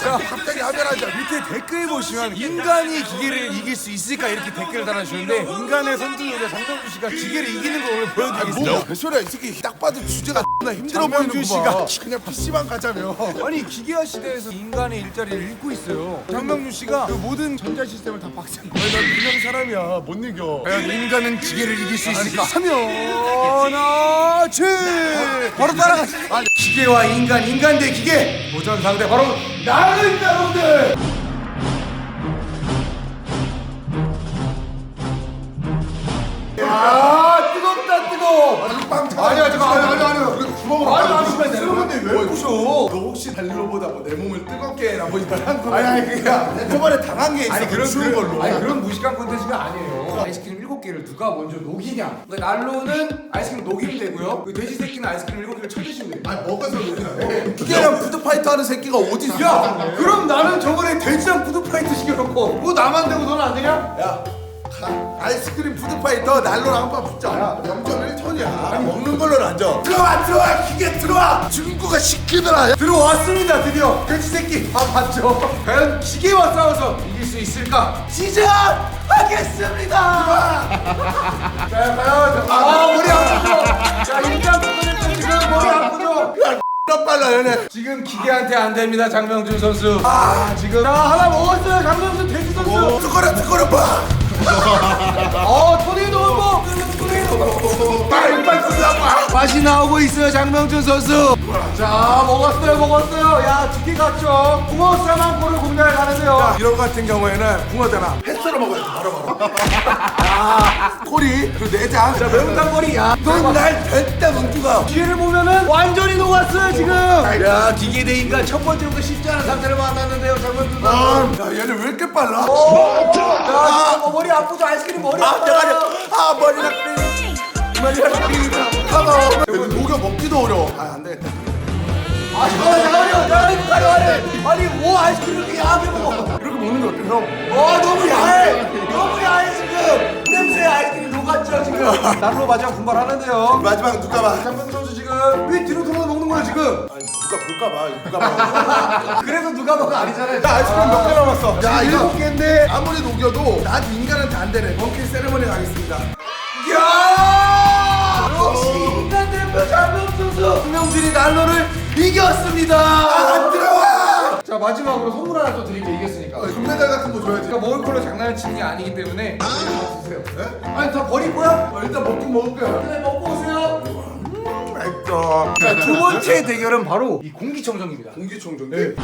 자 갑자기 하변하자. 밑에 댓글 보시면 인간이 기계를 이길 수 있을까 이렇게 댓글을 달아주시는데 인간의 선두주자 장동준 씨가 기계를 이기는 걸 오늘 보여드리겠습니다. 뭐 개소리야. 이 새끼 딱 봐도 주제가 나 힘들어 장명준 보이는구만. 씨가 그냥 PC방 가자며. 아니 기계화 시대에서 인간의 일자리를 잃고 있어요. 장명준 씨가 그 모든 전자 시스템을 다 박살 아니 난 그냥 사람이야. 못 이겨. 과연 인간은 기계를 이길 수 있을까. 하나치 바로 따라가시 아니, 기계와 인간 인간 대 기계. 도전 상대 바로 나입니다 여러분들. 아 뜨겁다 뜨거워 빵 아니야, 잠깐, 아니, 아니, 아니. 그래도 주먹으로 아니, 빵 아니, 주면 뜨거운데 왜 뭐, 부셔? 너 혹시 달리로보다 뭐 내 몸을 뜨겁게 라고 말한 거 아니 아니 그게 아니라 저번에 당한 게 있어 아니 그런 그런- 걸로 아니 그런 무식한 콘텐츠가 아니에요. 아이스크림 일곱 개를 누가 먼저 녹이냐. 그러니까 난로는 아이스크림 녹이면 되고요. 그 돼지 새끼는 아이스크림 일곱 개를 쳐 드시면 돼요. 아니 먹어서 녹이라고 기계랑 푸드파이터 하는 새끼가 어디 있어 야, 그럼 나는 저번에 돼지랑 푸드파이트 시켜놓고 뭐 나만 되고 너는 안 되냐? 야 가. 아이스크림 푸드파이터 난로랑 한판 붙자 야 0.1톤이야 먹는 걸로 앉아 들어와 들어와 기계 들어와 중국가 시키더라 야. 들어왔습니다 드디어 돼지 새끼 다 봤죠? 과연 기계와 싸워서 이길 수 있을까? 시작하겠습니다. 자 과연 아 머리 아프죠? 자 일단 그거는 지금 머리 아프죠? 나 빨라 얘네 지금 기계한테 안 됩니다 장명준 선수. 아 지금 자 하나 먹었어요 장명준 돼지 선수. 뜨거라 뜨거라 봐 어 토네이도 원복 맛이 나오고 있어요 장명준 선수. 자 먹었어요 먹었어요. 야 두개 갔죠. 붕어 싸만코를 공략을 가는데요. 이런 거 같은 경우에는 붕어잖아 햇살로 먹어야 돼 바로 바로 아 코리 그리고 내장 자 매운탕 머리 야. 넌날 됐다 멍주가 기회를 보면은 완전히 녹았어요 지금. 야 기계 대 인간 첫 번째부터 쉽지 않은 상태를 만났는데요 장명준 선수. 아, 야 얘네 왜 이렇게 빨라 야 지금 어, 머리 아프죠 아이스크림 머리 아. 잠깐만 아 머리가 하나 이거 녹여 먹기도 어려워 아 안 되겠다 아 잠깐만 잠깐만요 잠깐만요 잠깐만요 아니 뭐 아이스크림을 이렇게 야하게 먹어 이렇게 먹는 게 어때 형? 와 너무 야해 너무 야해 지금 냄새 아이스크림 녹았죠 지금 난로 마지막 분발하는데요 마지막 누가 봐 장병 선수 지금 왜 뒤로 돌아서 먹는 거야 지금 볼까봐 누가 봐 그래서 누가 봐도 아니잖아요 야 아이스크림 몇 개 남았어 야 일곱 개인데 아무리 녹여도 나도 인간한테 안 되네 펑키 세레머니 가겠습니다 야역 시. 인간 대표 장병 선수 김명준이 난로를 이겼습니다. 안 들어와! 자 마지막으로 선물 하나 또 드릴게요 이겼으니까. 어, 금메달 같은 거 줘야지. 제가 먹을 걸로 장난을 치는 게 아니기 때문에. 다 드세요. 네? 아니 다 버릴 거야? 어, 일단 먹고 먹을게요. 네 먹고 오세요. 맛있다 자, 두 번째 대결은 바로 이 공기청정기입니다. 공기청정기? 네.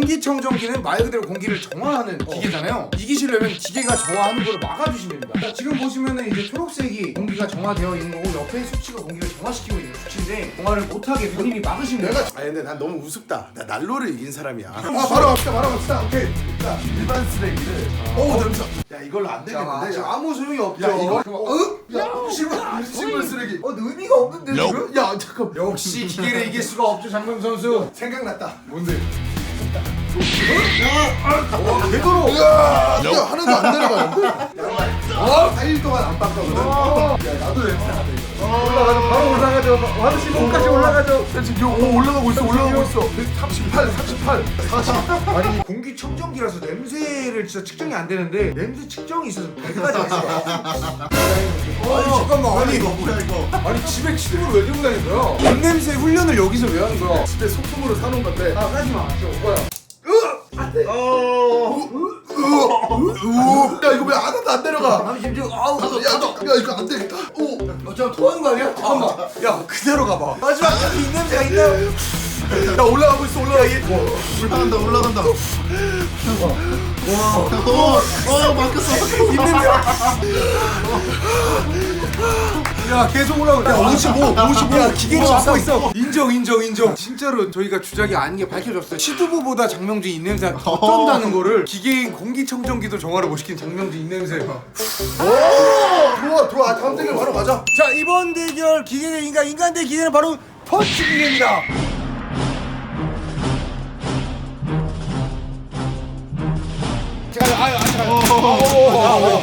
공기청정기는 말 그대로 공기를 정화하는 기계잖아요. 이기시려면 기계가 정화하는 걸 막아주시면 됩니다. 자, 지금 보시면은 이제 초록색이 공기가 정화되어 있는 거고 옆에 수치가 공기를 정화시키고 있는 수치인데 정화를 못하게 본인이 막으시면 내가. 아 근데 난 너무 우습다 나 난로를 이긴 사람이야 아 바로 갑시다 바로 갑시다 오케이 자 일반 쓰레기를 어우 냄새 야 이걸로 안 자, 되겠는데 자, 야, 아무 소용이 없죠. 야 이거 어? 야 실물 실물 쓰레기 어, 의미가 없는데 지금? 야 잠깐 역시 기계를 이길 수가 없죠, 장명 선수. 생각났다 뭔데? 되도록 야 이거 하나도 안 내려가는데 어? 4일 동안 안 닦거든 야 나도 냄새 나네 올라가죠, 바로 올라가죠. 하루씩 몸까지 올라가죠. 지금 오, 올라가고 있어 올라가고 있어 38 38 40 아니 공기 청정기라서 냄새를 진짜 측정이 안 되는데 냄새 측정이 있어서 100까지 했어요. 아니 잠깐만 아니 이거 뭐야 이거 아니 집에 치동을 왜 들고 다니는 거야? 입냄새 훈련을 여기서 왜 하는 거야? 집에 소품으로 사놓은 건데 아 까지 마. 저 뭐야? 야 이거 왜 하나도 안 내려가 아니 지금 아우 야, 이거, 야 이거 안 되겠다 오너 지금 토하는 거 아니야? 잠깐만. 야 그대로 가봐. 마지막 여기 입냄새가 있나요? 야 올라가고 있어 올라가 올라간다 올라간다 와와 막혔어 입냄새. 야 계속 올라오고 야 55, 55. 야 기계를 막고 있어. 인정, 인정, 인정. 진짜로 저희가 주작이 아닌 게 밝혀졌어요. 시두부보다 장명준 입냄새가 더 쩐다는 거를 기계인 공기청정기도 정화를 못 시킨 장명준 입냄새. 들어와 들어와 다음 대결 바로 가자 자 이번 대결 기계 대 인간, 인간 대 기계는 바로 펀치 기계입니다.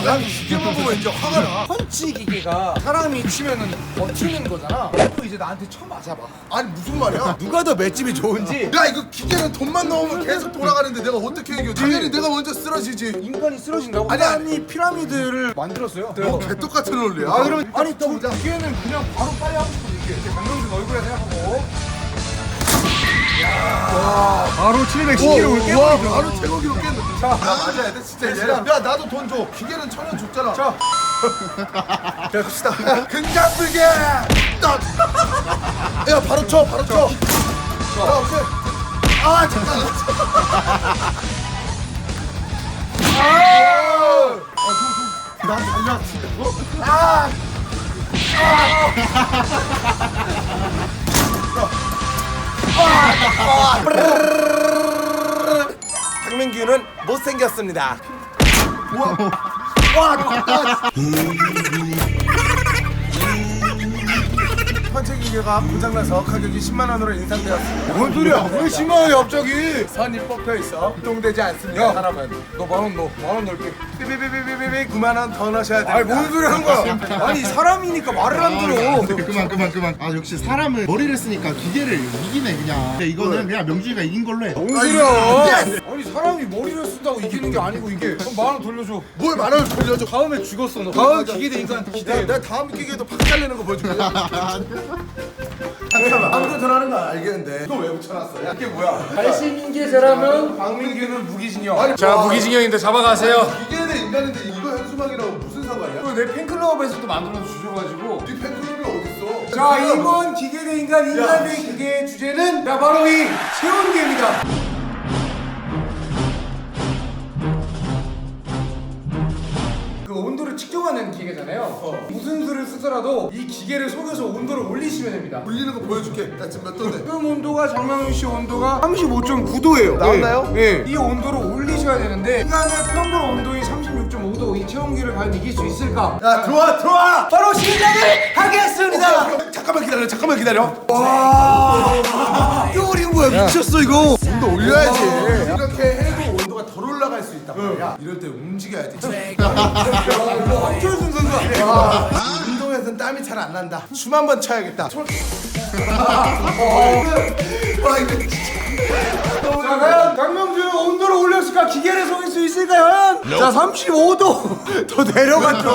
난 기계만 보면 이제 화가 나. 펀치 기계가 사람이 치면은 버티는 거잖아. 또 이제 나한테 쳐 맞아봐. 아니 무슨 말이야? 누가 더 맷집이 좋은지. 야 이거 기계는 돈만 넣으면 계속 돌아가는데 내가 어떻게 이겨? 당연히 내가 먼저 쓰러지지. 인간이 쓰러진다고? 아니, 아니 아니 피라미드를 만들었어요. 뭐 개똑같은 논리야. 아 그러면 아니 또 기계는 그냥 바로 빨리 하고 싶어 이게. 강명준 얼굴에 생각하고. 야 바로 710kg를 깨버리죠. 와 바로 태국이로 깼는데. 자, 야 맞아야 돼 진짜 이제. 야 나도 돈 줘. 기계는 천 원 줬잖아. 자. 자 갑시다. 금장불개. 야 바로 쳐 바로 쳐. 자 오케이. 아 잠깐. 아. 나 달려왔어. 아. 박민규는 못생겼습니다. 펀치 기계가 고장나서 가격이 10만 원으로 인상되었습니다. 뭔 소리야? 왜 심하게 갑자기? 선이 뽑혀 있어. 유통되지 않습니다. 야. 사람은. 너만원 넣어. 만원 넣을게. 삐삐삐삐삐삐 9만 원 더 넣으셔야 됩니다. 아니 뭔 소리 하는 거야? 아니 사람이니까 말을 안 들어. 그만 그만 그만 아 역시 사람은 머리를 쓰니까 기계를 이기네 그냥 근데 이거는 그냥 명준이가 이긴 걸로 해 뭔 소리야? 아니 사람이 머리를 쓴다고 이기는 게 아니고 이게. 그럼 만원 돌려줘. 뭘만 원을 돌려줘. 다음에 죽었어 너. 다음 기계 대 인간 기대. 내가 다음 기계도 박살 내는 거 보여줄게. 잠깐만. 아무도 전화하는 거 알겠는데. 이거 왜 붙여놨어? 야, 이게 뭐야? 발신계제라면 박민규는 무기징역. 아니, 자 와. 무기징역인데 잡아가세요. 기계는 인간인데 이거 현수막이라고 무슨 상관이야? 또내 팬클럽에서도 만들어 주셔가지고. 네 팬클럽이 어딨어? 자 이번 기계 대 인간 인간 대 기계의 주제는 자 바로 이 체온계입니다. 그 온도를 측정하는 기계잖아요. 무슨 수를 쓰더라도 이 기계를 속여서 온도를 올리시면 됩니다. 울리는 거 보여줄게. 나 지금 몇 도인데? 지금 온도가 정명훈 씨 온도가 35.9도예요. 나왔나요? 네. 이 온도를 올리셔야 되는데 인간의 평균 온도인 36.5도 이 체온계를 과연 이길 수 있을까? 야, 들어와, 들어와! 바로 시작을 하겠습니다. 잠깐만 기다려, 잠깐만 기다려. 뼈리 뭐야 미쳤어 이거. 온도 올려야지. 이렇게 해도 온도가 덜 올라갈 수 있단 말이야. 이럴 때 움직여야 돼. 황철순 선수 운동에서는 땀이 잘 안 난다. 춤한번 춰야겠다. 와, 이거 진짜. 자 과연 강명준 온도를 올렸을까 기계를 속일 수 있을까요? 자 35도 더 내려갔죠.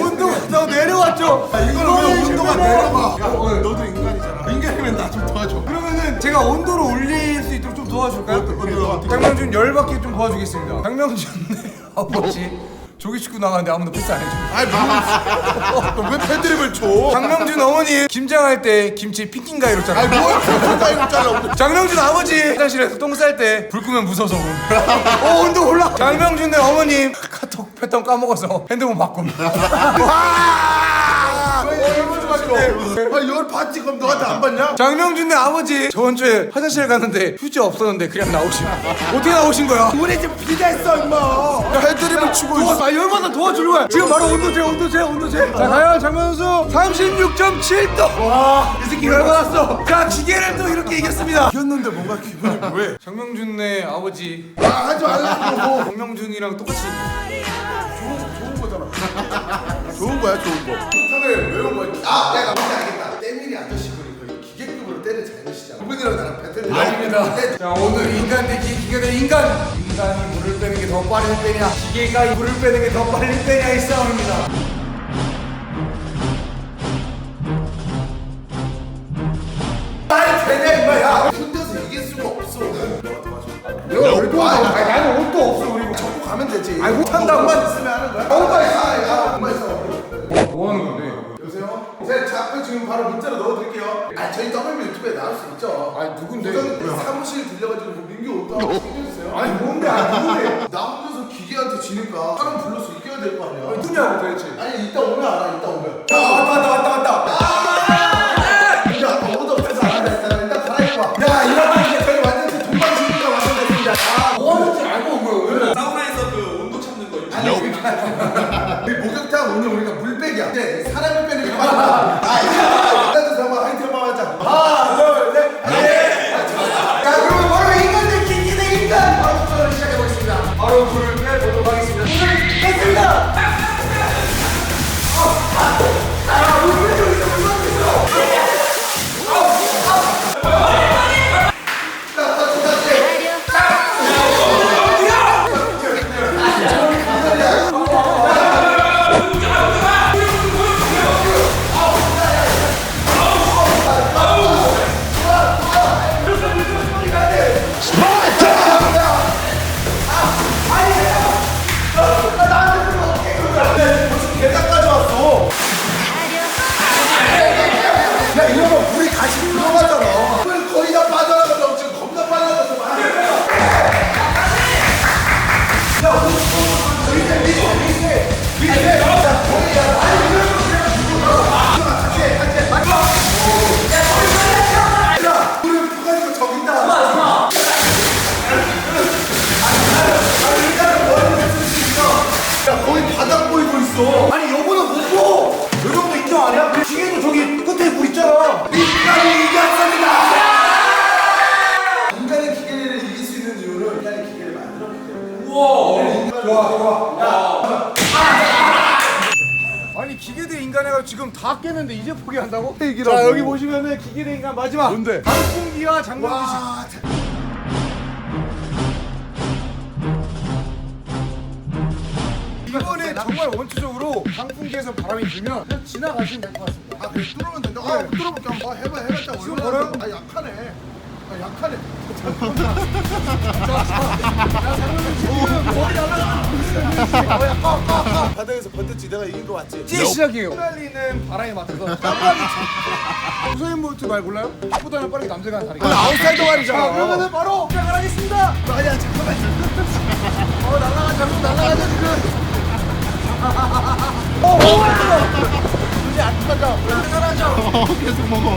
온도가 더 내려갔죠. 이거는 왜 온도가 내려가? 야, 어, 너도 인간이잖아. 인간이면 나 좀 도와줘. 그러면은 제가 온도를 올릴 수 있도록 좀 도와줄까요? 장명준 열받게 좀 도와주겠습니다. 장명준 아버지 조기 축구 나가는데 아무도 패스 안 해줘. 아이, 뭐. 너왜 패드립을 줘? 장명준 어머니 김장할 때 김치 핑킹 가위로 잘라. 아이, 뭘 패드립 이거 잘라. 장명준 아버지 화장실에서 똥 쌀 때 불 끄면 무서워서 어 온도 올라 장명준 네 어머님 카톡 패턴 까먹어서 핸드폰 바꿈 아, 열 봤지? 그럼 너한테 안 봤냐? 장명준 네 아버지 저번 주에 화장실 갔는데 휴지 없었는데 그냥 나오신 어떻게 나오신 거야? 우리 집 비대했어, 임마. 패드립을 치고 있어. 아 열받아 도와주는 거야 지금 바로 온도 재 온도 재 온도 재 자 과연 장명수 36.7도 와 이 새끼 열받았어 자 기계를 또 이렇게 이겼습니다 이겼는데 뭔가 기분이 왜? 장명준 네 아버지 아, 하지 말라고. 장명준이랑 똑같이 좋은 거야, 좋은 거. 폭탄을 외운 거야. 아, 내가 뭔지 알겠다. 때밀이 아저씨분이 거의 기계급으로 때를 잘 내시잖아. 그분이랑 나랑 배틀. 아닙니다. 자 오늘 인간 대 기, 기가 대 인간. 인간이 물을 빼는 게 더 빠르게 빼냐, 기계가 물을 빼는 게 더 빨리 빼냐의 싸움입니다. 말이 되냐, 임마. 야, 혼자서 이길 수가 없어. 내가 왜 도와줘? 아니 나는 옷도 없어 그리고. 잡고 가면 되지. 아니, 못한다고. 만 있으면 하는 거야. 아, 저희 WB 유튜브에 나올 수 있죠. 아니 누군데? 우선 사무실 들려가지고 그 민규 옷도 한번 챙겨주세요. 아니 뭔데? 아니 누군데? 나 혼자서 기계한테 지니까 사람 불러서 이겨야 될 거 아니야. 누구냐고 도대체? 아니 이따 오면 알아. 이따 오면. 야 왔다 왔다 왔다 왔다. 아니 기계 대 인간애가 지금 다 깼는데 이제 포기한다고? 자 여기 보시면은 기계 대 인간 마지막 뭔데? 강풍기와 씨 와, 이번에 정말 원초적으로 강풍기에서 바람이 불면 그냥 지나가시면 될 것 같습니다 아, 그래 뚫으면 된다. 아, 뚫어볼게 한번. 해봐, 해봤자 지금 얼마나. 아, 약하네. 아, 약하네. 바닥에서 번졌지. 내가 이긴 거 맞지? 이제 시작이에요 휘날리는 바람에 맞춰서 땀방이 우사인 볼트 말 몰라요? 보다는 빠르게 남자가 다리 그건 아웃사이더 말이잖아. 자 그러면은 바로 시작을 하겠습니다 아니야, 잠깐만. 어 날라가 자꾸 날라가죠 지금 어, 계속 먹어.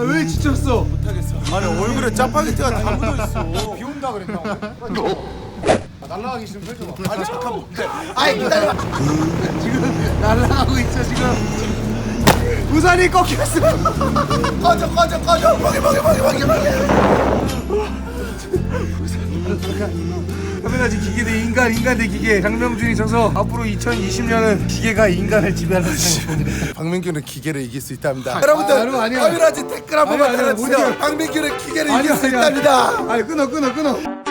아왜 지쳤어? 아니, 얼굴에 짜파게티가 다 묻어 있어. 비 온다 그랬나 아, 날라가기 싫으면 펼쳐봐 아니, 잠깐만. 아이, 기다려. 지금 날라가고 있죠 지금 우산이 꺾였어 꺼져, 꺼져, 꺼져. 먹이, 먹이, 먹이, 먹이, 먹이. 카메라지 기계 대 인간 인간 대 기계 장명준이 져서 앞으로 2020년은 기계가 인간을 지배하는 세상입니다 박민규는 기계를 이길 수 있답니다. 여러분들, 여러분, 아니야. 카메라 지 댓글 한 번만 아니야, 아니야, 달아주세요. 박민규는 기계를 이길 수 있답니다. 아니 끊어 끊어 끊어